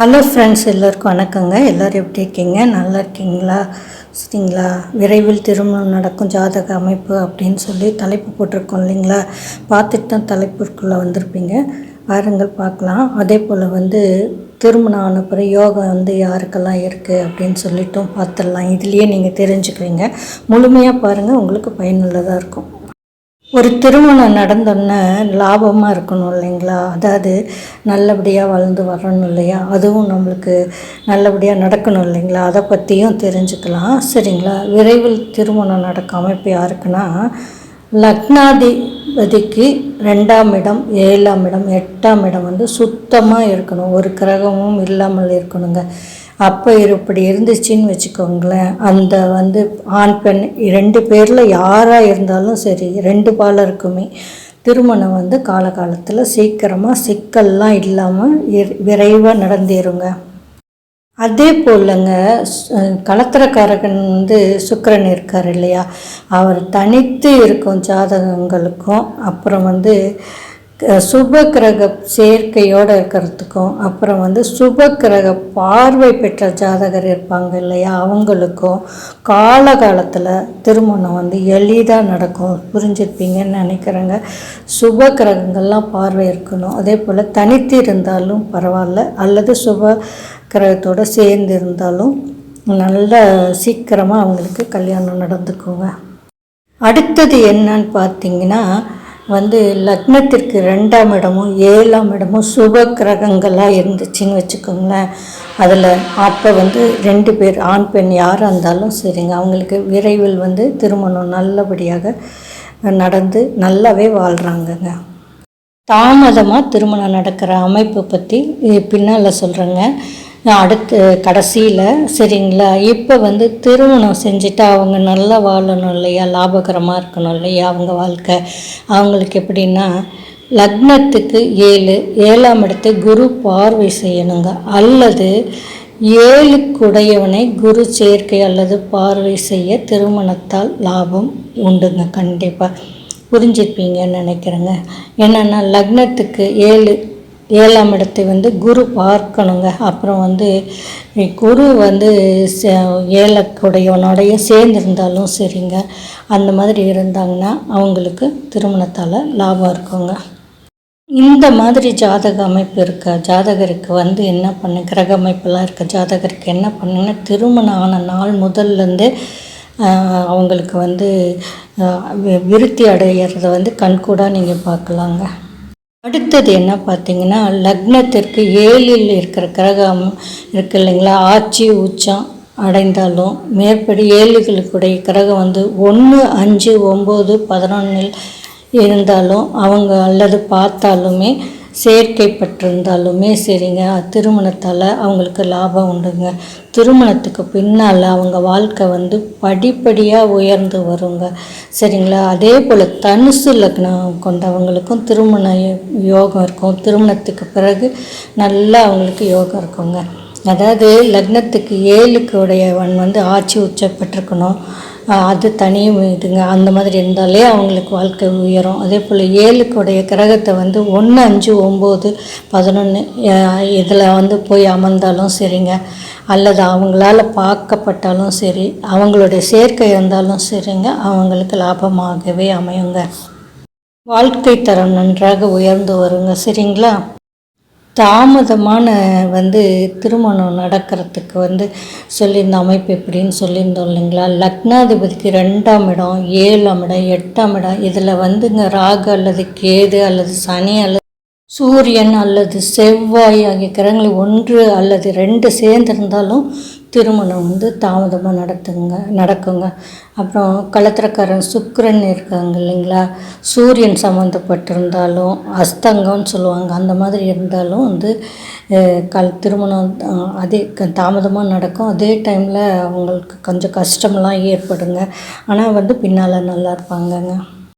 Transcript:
Hello friends எல்லோருக்கும் வணக்கங்க. எல்லோரும் எப்படி இருக்கீங்க? நல்லா இருக்கீங்களா? சரிங்களா விரைவில் திருமணம் நடக்கும் ஜாதக அமைப்பு அப்படின்னு சொல்லி தலைப்பு போட்டிருக்கோம் இல்லைங்களா? பார்த்துட்டு தான் தலைப்புக்குள்ளே வந்திருப்பீங்க. வாருங்கள் பார்க்கலாம். அதே போல் வந்து திருமணம் ஆன பிறகு யோகா வந்து யாருக்கெல்லாம் இருக்குது அப்படின்னு சொல்லிட்டும் பார்த்துடலாம். இதுலேயே நீங்கள் தெரிஞ்சுக்குவீங்க. முழுமையாக பாருங்கள் உங்களுக்கு பயனுள்ளதாக இருக்கும். ஒரு திருமணம் நடந்தோன்னே லாபமாக இருக்கணும் இல்லைங்களா? அதாவது நல்லபடியாக வளர்ந்து வரணும் இல்லையா? அதுவும் நம்மளுக்கு நல்லபடியாக நடக்கணும் இல்லைங்களா? அதை பற்றியும் தெரிஞ்சுக்கலாம். சரிங்களா? விரைவில் திருமணம் நடக்க அமைப்பு யாருக்குன்னா லக்னாதிபதிக்கு ரெண்டாம் இடம் ஏழாம் இடம் எட்டாம் இடம் வந்து சுத்தமாக இருக்கணும். ஒரு கிரகமும் இல்லாமல் இருக்கணுங்க. அப்போ இப்படி இருந்துச்சுன்னு வச்சுக்கோங்களேன். அந்த வந்து ஆண் பெண் ரெண்டு பேரில் யாராக இருந்தாலும் சரி ரெண்டு பாலருக்குமே திருமணம் வந்து காலகாலத்தில் சீக்கிரமாக சிக்கல்லாம் இல்லாமல் விரைவாக நடந்தேருங்க அதே போலங்க கலத்திரக்காரகன் வந்து சுக்கரன் இருக்கார் இல்லையா? அவர் தனித்து இருக்கும் ஜாதகங்களுக்கும் அப்புறம் வந்து சுப கிரக சேர்க்கையோடு இருக்கிறதுக்கும் அப்புறம் வந்து சுப கிரக பார்வை பெற்ற ஜாதகர் இருப்பாங்க இல்லையா அவங்களுக்கும் காலகாலத்தில் திருமணம் வந்து எளிதாக நடக்கும். புரிஞ்சிருப்பீங்கன்னு நினைக்கிறேங்க. சுப கிரகங்கள்லாம் பார்வை இருக்கணும். அதே போல் தனித்து இருந்தாலும் பரவாயில்ல அல்லது சுப கிரகத்தோடு சேர்ந்து இருந்தாலும் நல்ல சீக்கிரமாக அவங்களுக்கு கல்யாணம் நடந்துக்குங்க. அடுத்தது என்னன்னு பார்த்தீங்கன்னா வந்து லக்னத்திற்கு ரெண்டாம் இடமும் ஏழாம் இடமும் சுப கிரகங்களாக இருந்துச்சுன்னு வச்சுக்கோங்களேன். அதில் அப்போ வந்து ரெண்டு பேர் ஆண் பெண் யாராக இருந்தாலும் சரிங்க. அவங்களுக்கு விரைவில் வந்து திருமணம் நல்லபடியாக நடந்து நல்லாவே வாழ்கிறாங்கங்க தாமதமாக திருமணம் நடக்கிற அமைப்பை பற்றி பின்னால் சொல்கிறேங்க அடுத்து கடைசியில் சரிங்களா? இப்போ வந்து திருமணம் செஞ்சுட்டு அவங்க நல்லா வாழணும் இல்லையா? லாபகரமாக இருக்கணும் இல்லையா அவங்க வாழ்க்கை? அவங்களுக்கு எப்படின்னா லக்னத்துக்கு ஏழு ஏழாம் இடத்தை குரு பார்வை செய்யணுங்க. அல்லது ஏழுக்குடையவனை குரு சேர்க்கை அல்லது பார்வை செய்ய திருமணத்தால் லாபம் உண்டுங்க கண்டிப்பாக புரிஞ்சிருப்பீங்கன்னு நினைக்கிறேங்க. என்னென்னா லக்னத்துக்கு ஏழு ஏழாம் இடத்தை வந்து குரு பார்க்கணுங்க. அப்புறம் வந்து குரு வந்து ஏழக்குடையவனோடைய சேர்ந்துருந்தாலும் சரிங்க. அந்த மாதிரி இருந்தாங்கன்னா அவங்களுக்கு திருமணத்தால் லாபம் இருக்குங்க. இந்த மாதிரி ஜாதக அமைப்பு இருக்க? ஜாதகருக்கு வந்து என்ன பண்ணு? கிரக அமைப்பெல்லாம் இருக்க? ஜாதகருக்கு என்ன பண்ணுங்கன்னா திருமணம் ஆன நாள் முதல்லேருந்து அவங்களுக்கு வந்து விருத்தி அடையிறத வந்து கண்கூடாக நீங்கள் பார்க்கலாங்க. அடுத்தது என்ன பார்த்தீங்கன்னா லக்னத்திற்கு ஏழில் இருக்கிற கிரகம் இருக்கு இல்லைங்களா? ஆட்சி உச்சம் அடைந்தாலும் மேற்படி ஏழுகளுக்குடைய கிரகம் வந்து ஒன்று அஞ்சு ஒம்பது பதினொன்றில் இருந்தாலும் அவங்க அல்லது பார்த்தாலுமே சேர்க்கைப்பட்டிருந்தாலுமே சரிங்க. திருமணத்தால் அவங்களுக்கு லாபம் உண்டுங்க. திருமணத்துக்கு பின்னால் அவங்க வாழ்க்கை வந்து படிப்படியாக உயர்ந்து வருங்க. சரிங்களா? அதே போல் தனுசு லக்னம் கொண்டவங்களுக்கும் திருமண யோகம் இருக்கும். திருமணத்துக்கு பிறகு நல்லா அவங்களுக்கு யோகம் இருக்குங்க. அதாவது லக்னத்துக்கு ஏழுக்கு உடையவன் வந்து ஆட்சி உச்சப்பட்டிருக்கணும். அது தனியும் இதுங்க அந்த மாதிரி இருந்தாலே அவங்களுக்கு வாழ்க்கை உயரும். அதே போல் ஏழுக்குடைய கிரகத்தை வந்து ஒன்று அஞ்சு ஒம்பது பதினொன்று இதில் வந்து போய் அமர்ந்தாலும் சரிங்க. அல்லது அவங்களால பார்க்கப்பட்டாலும் சரி அவங்களுடைய சேர்க்கை இருந்தாலும் சரிங்க அவங்களுக்கு லாபமாகவே அமையுங்க. வாழ்க்கை தரம் நன்றாக உயர்ந்து வருங்க சரிங்களா? தாமதமான வந்து திருமணம் நடக்கிறதுக்கு வந்து சொல்லியிருந்த அமைப்பு எப்படின்னு சொல்லியிருந்தோம் இல்லைங்களா? லக்னாதிபதிக்கு ரெண்டாம் இடம் ஏழாம் இடம் எட்டாம் இடம். இதில் வந்துங்க ராகு அல்லது கேது அல்லது சனி அல்லது சூரியன் அல்லது செவ்வாய் ஆகிய கிரகங்கள் ஒன்று அல்லது ரெண்டு சேர்ந்திருந்தாலும் திருமணம் வந்து தாமதமாக நடத்துங்க நடக்குங்க. அப்புறம் களத்திரக்காரன் சுக்கரன் இருக்காங்க இல்லைங்களா? சூரியன் சம்மந்தப்பட்டிருந்தாலும் அஸ்தங்கம்னு சொல்லுவாங்க. அந்த மாதிரி இருந்தாலும் வந்து கல் திருமணம் அதே தாமதமாக நடக்கும். அதே டைமில் அவங்களுக்கு கொஞ்சம் கஷ்டம்லாம் ஏற்படுங்க. ஆனால் வந்து பின்னால் நல்லா இருப்பாங்கங்க.